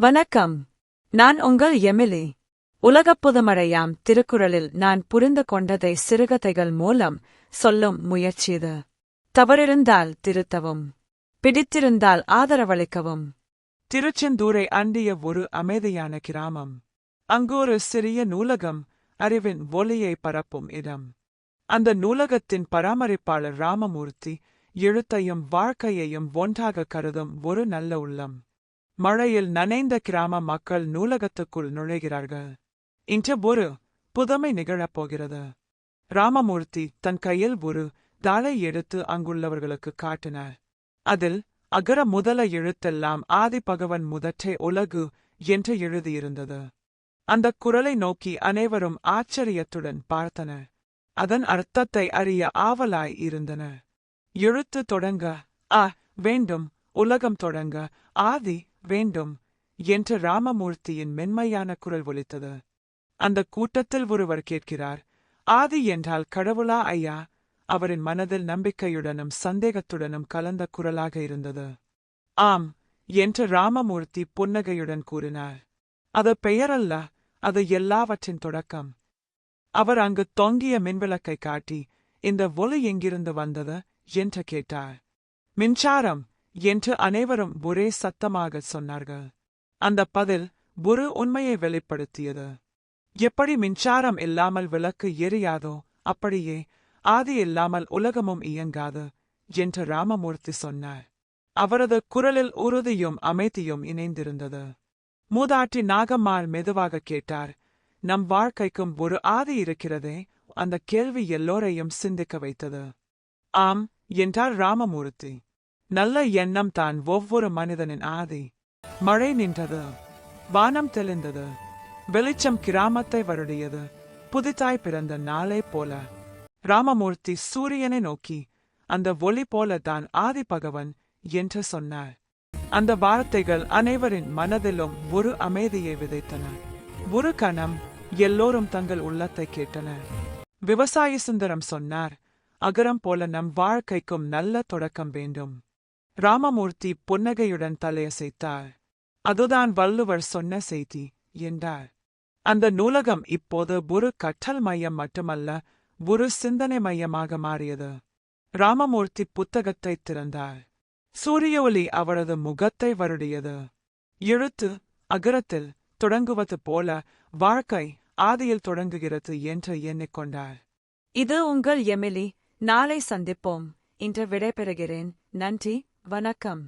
வணக்கம். நான் உங்கள் எமிலி. உலகப் புதுமழையாம் திருக்குறளில் நான் புரிந்து கொண்டதை சிறுகதைகள் மூலம் சொல்லும் முயற்சிது தவறிருந்தால் திருத்தவும். பிடித்திருந்தால் ஆதரவளிக்கவும். திருச்செந்தூரை அண்டிய ஒரு அமைதியான கிராமம். அங்கு ஒரு சிறிய நூலகம் அறிவின் ஒலியை பரப்பும் இடம். அந்த நூலகத்தின் பராமரிப்பாளர் ராமமூர்த்தி எழுத்தையும் வாழ்க்கையையும் ஒன்றாக கருதும் ஒரு நல்ல உள்ளம். மழையில் நனைந்த கிராம மக்கள் நூலகத்துக்குள் நுழைகிறார்கள். இன்று ஒரு புதமை நிகழப் போகிறது. ராமமூர்த்தி தன் கையில் ஒரு தாளை எடுத்து அங்குள்ளவர்களுக்கு காட்டினார். அதில் அகர முதல எழுத்தெல்லாம் ஆதிபகவன் முதற்றே உலகு என்று எழுதியிருந்தது. அந்தக் குரலை நோக்கி அனைவரும் ஆச்சரியத்துடன் பார்த்தனர். அதன் அர்த்தத்தை அறிய ஆவலாய் இருந்தனர் எழுத்து தொடங்க ஆ வேண்டும் உலகம் தொடங்க ஆதி வேண்டும் என்று ராமமூர்த்தியின் மென்மையான குரல் ஒலித்தது. அந்த கூட்டத்தில் ஒருவர் கேட்கிறார் ஆதி என்றால் கடவுளா ஐயா? அவரின் மனதில் நம்பிக்கையுடனும் சந்தேகத்துடனும் கலந்த குரலாக இருந்தது. ஆம் என்று ராமமூர்த்தி புன்னகையுடன் கூறினார். அது பெயரல்ல அது எல்லாவற்றின் தொடக்கம். அவர் அங்கு தொங்கிய மின்விளக்கை காட்டி இந்த ஒலி எங்கிருந்து வந்தது? என்று கேட்டார். மின்சாரம் என்று அனைவரும் ஒரே சத்தமாக சொன்னார்கள். அந்த பதில் ஒரு உண்மையை வெளிப்படுத்தியது. எப்படி மின்சாரம் இல்லாமல் விளக்கு எரியாதோ அப்படியே ஆதி இல்லாமல் உலகமும் இயங்காது என்று ராமமூர்த்தி சொன்னார். அவரது குரலில் உறுதியும் அமைதியும் இணைந்திருந்தது. மூதாட்டி நாகம்மாள் மெதுவாக கேட்டார் நம் வாழ்க்கைக்கும் ஒரு ஆதி இருக்கிறதே அந்த கேள்வி எல்லோரையும் சிந்திக்க வைத்தது. ஆம் என்றார் ராமமூர்த்தி. நல்ல எண்ணம் தான் ஒவ்வொரு மனிதனின் ஆதி. மழை நின்றது. வானம் தெளிந்தது. வெளிச்சம் கிராமத்தை வருடியது. புதிதாய் பிறந்த நாளை போல. ராமமூர்த்தி சூரியனை நோக்கி அந்த ஒளி போல தான் ஆதி பகவன் என்று சொன்னார் அந்த வார்த்தைகள் அனைவரின் மனதிலும் ஒரு அமைதியை விதைத்தன. ஒரு கணம் எல்லோரும் தங்கள் உள்ளத்தை கேட்டனர் விவசாய சுந்தரம் சொன்னார் அகரம் போல நம் வாழ்க்கைக்கும் நல்ல தொடக்கம் வேண்டும். ராமமூர்த்தி புன்னகையுடன் தலையசைத்தார் அதுதான் வள்ளுவர் சொன்ன செய்தி என்றார் அந்த நூலகம் இப்போது ஒரு கற்றல் மையம் மட்டுமல்ல ஒரு சிந்தனை மையமாக மாறியது. ராமமூர்த்தி புத்தகத்தை திறந்தார் சூரிய ஒளி அவரது முகத்தை வருடியது. எழுத்து அகரத்தில் தொடங்குவது போல வாழ்க்கை ஆதியில் தொடங்குகிறது என்று எண்ணிக்கொண்டார் இது உங்கள் எமிலி. நாளை சந்திப்போம். இன்று விடைபெறுகிறேன். நன்றி. வணக்கம்.